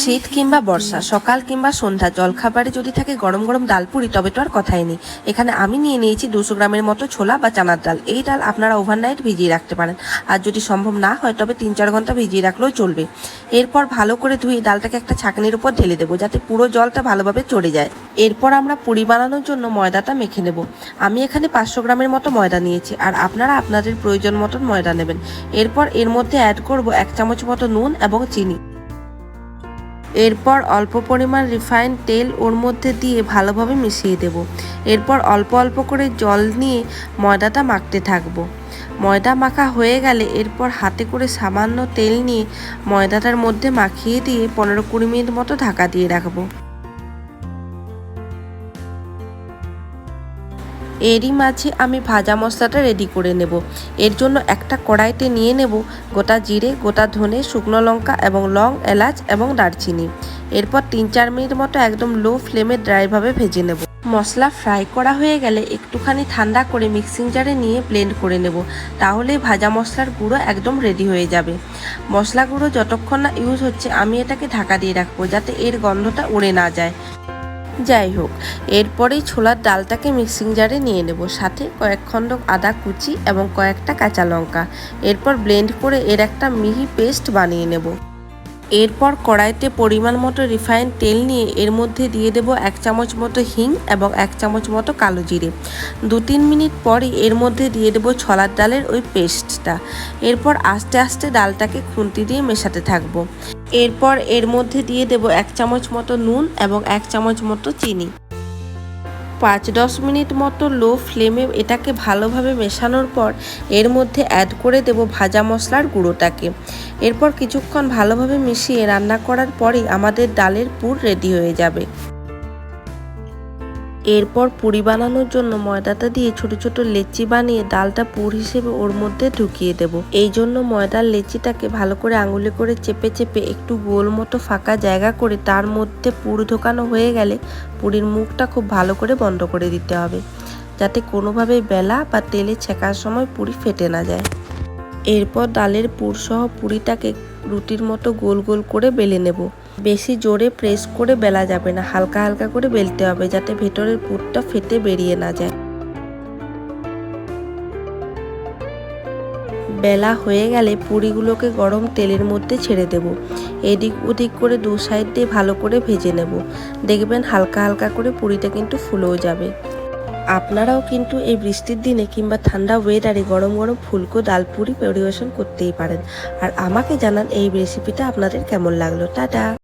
শীত কিংবা বর্ষা, সকাল কিংবা সন্ধ্যা, জলখাবারে যদি থাকে গরম গরম ডাল পুরি, তবে তো আর কথাই নেই। এখানে আমি নিয়ে নিয়েছি দুশো গ্রামের মতো ছোলা বা চানার ডাল। এই ডাল আপনারা ওভারনাইট ভিজিয়ে রাখতে পারেন। আর যদি সম্ভব না হয়, তবে তিন চার ঘণ্টা ভিজিয়ে রাখলেও চলবে। এরপর ভালো করে ধুয়ে ডালটাকে একটা ছাঁকনির উপর ঢেলে দেবো, যাতে পুরো জলটা ভালোভাবে চড়ে যায়। এরপর আমরা পুরি বানানোর জন্য ময়দাটা মেখে নেব। আমি এখানে পাঁচশো গ্রামের মতো ময়দা নিয়েছি, আর আপনারা আপনাদের প্রয়োজন মতন ময়দা নেবেন। এরপর এর মধ্যে অ্যাড করব এক চামচ মতো নুন এবং চিনি। এরপর অল্প পরিমাণ রিফাইন তেল ওর মধ্যে দিয়ে ভালোভাবে মিশিয়ে দেব। এরপর অল্প অল্প করে জল নিয়ে ময়দাটা মাখতে থাকব। ময়দা মাখা হয়ে গেলে এরপর হাতে করে সামান্য তেল নিয়ে ময়দাটার মধ্যে মাখিয়ে দিয়ে পনেরো কুড়ি মিনিট মতো ঢাকা দিয়ে রাখব। এরই মাঝে আমি ভাজা মশলাটা রেডি করে নেব। এর জন্য একটা কড়াইতে নিয়ে নেব গোটা জিরে, গোটা ধনে, শুকনো লঙ্কা এবং লং, এলাচ এবং দারচিনি। এরপর তিন চার মিনিট মতো একদম লো ফ্লেমে ড্রাইভাবে ভেজে নেব। মশলা ফ্রাই করা হয়ে গেলে একটুখানি ঠান্ডা করে মিক্সিং জারে নিয়ে ব্লেন্ড করে নেব। তাহলে ভাজা মশলার গুঁড়ো একদম রেডি হয়ে যাবে। মশলা গুঁড়ো যতক্ষণ না ইউজ হচ্ছে, আমি এটাকে ঢাকা দিয়ে রাখব যাতে এর গন্ধটা উড়ে না যায়। যাই হোক, এরপরেই ছোলার ডালটাকে মিক্সিং জারে নিয়ে নেব। সাথে কয়েক খণ্ড আদা কুচি এবং কয়েকটা কাঁচা লঙ্কা। এরপর ব্লেন্ড করে এর একটা মিহি পেস্ট বানিয়ে নেব। এরপর কড়াইতে পরিমাণ মতো রিফাইন তেল নিয়ে এর মধ্যে দিয়ে দেব এক চামচ মতো হিং এবং এক চামচ মতো কালো জিরে। দু তিন মিনিট পরই এর মধ্যে দিয়ে দেব ছলার ডালের ওই পেস্টটা। এরপর আস্তে আস্তে ডালটাকে খুন্তি দিয়ে মেশাতে থাকব। এরপর এর মধ্যে দিয়ে দেব এক চামচ মতো নুন এবং এক চামচ মতো চিনি। পাঁচ দশ মিনিট মতো লো ফ্লেমে এটাকে ভালোভাবে মেশানোর পর এর মধ্যে অ্যাড করে দেব ভাজা মশলার গুঁড়োটাকে। এরপর কিছুক্ষণ ভালোভাবে মিশিয়ে রান্না করার পরেই আমাদের ডালের পুর রেডি হয়ে যাবে। এরপর পুরি বানানোর জন্য ময়দাটা দিয়ে ছোট ছোট লেচি বানিয়ে ডালটা পুর হিসেবে ওর মধ্যে ঢুকিয়ে দেব। এই জন্য ময়দার লেচিটাকে ভালো করে আঙুলে করে চেপে চেপে একটু গোল মতো ফাঁকা জায়গা করে তার মধ্যে পুর ঢোকানো হয়ে গেলে পুরীর মুখটা খুব ভালো করে বন্ধ করে দিতে হবে। যাতে কোনোভাবেই বেলা বা তেলে ছেঁকার সময় পুরি ফেটে না যায়। এরপর ডালের পুর সহ পুরিটাকে রুটির মতো গোল গোল করে বেলে নেব। বেশি জোরে প্রেস করে বেলা যাবে না, হালকা হালকা করে বেলতে হবে যাতে ভেতরের পুরটা ফেটে বেরিয়ে না যায়। বেলা হয়ে গেলে পুরিগুলোকে গরম তেলের মধ্যে ছেড়ে দেব। এদিক ওদিক করে দু সাইড দিয়ে ভালো করে ভেজে নেব। দেখবেন হালকা হালকা করে পুরিটা কিন্তু ফুলেও যাবে। আপনারাও কিন্তু এই বৃষ্টির দিনে কিংবা ঠান্ডা ওয়েদারে গরম গরম ফুলকো ডাল পুরি পরিবেশন করতেই পারেন। আর আমাকে জানান এই রেসিপিটা আপনাদের কেমন লাগল। টাটা!